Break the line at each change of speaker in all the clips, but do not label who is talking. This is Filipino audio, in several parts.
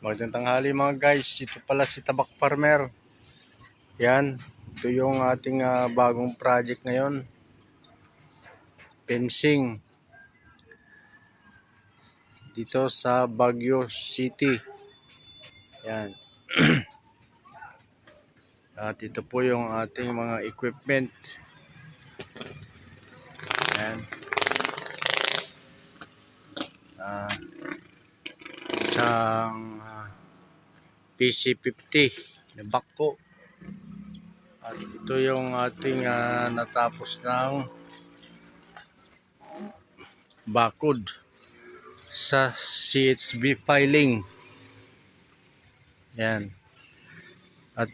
Magandang tanghali mga guys. Ito pala si Tabak Farmer. Yan. Ito yung ating ah, bagong project ngayon. Fencing. Dito sa Baguio City. Yan. At ito po yung ating mga equipment. Yan. Ah, isang PC-50 na bako. At ito yung ating ah, natapos ng bakod sa CHB filing. Yan. At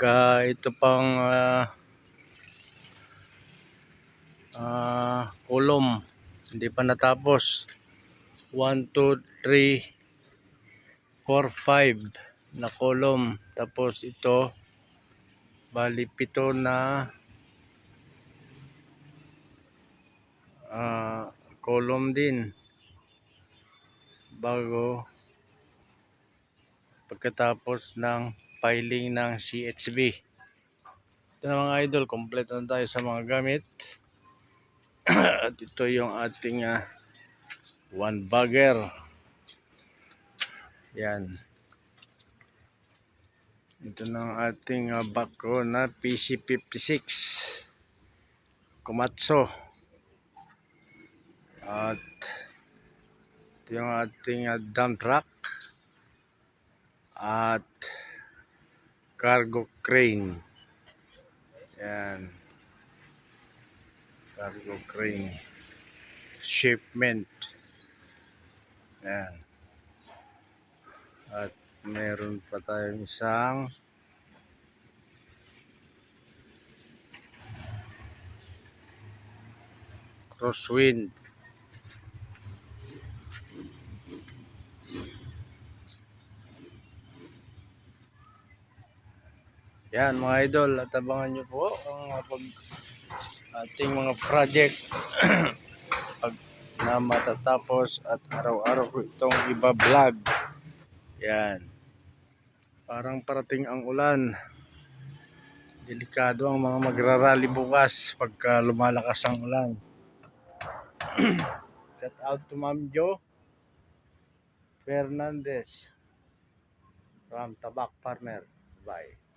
ka ito pang ah, ah, kolom hindi pa natapos 1, 2, 3 4, 5 na kolom. Tapos ito bali pito na ah, kolom din. Bago pagkatapos ng filing ng CHB ito na mga idol kompleto na tayo sa mga gamit. At ito yung ating ah, one bagger. Yan ito na ang ating uh, bako na PC56 Komatsu at ito yung ating uh, dump truck. At cargo crane. Yan cargo crane. Shipment. Yan at meron pa tayong isang crosswind. Yan mga idol at abangan nyo po ang pag ating mga project. Pag na matatapos at araw-araw ko itong iba vlog yan. Parang parating ang ulan. Delikado ang mga magrarally bukas pagka lumalakas ang ulan. Shout out to Ma'am Jo Fernandez from Tabak Farmer. Bye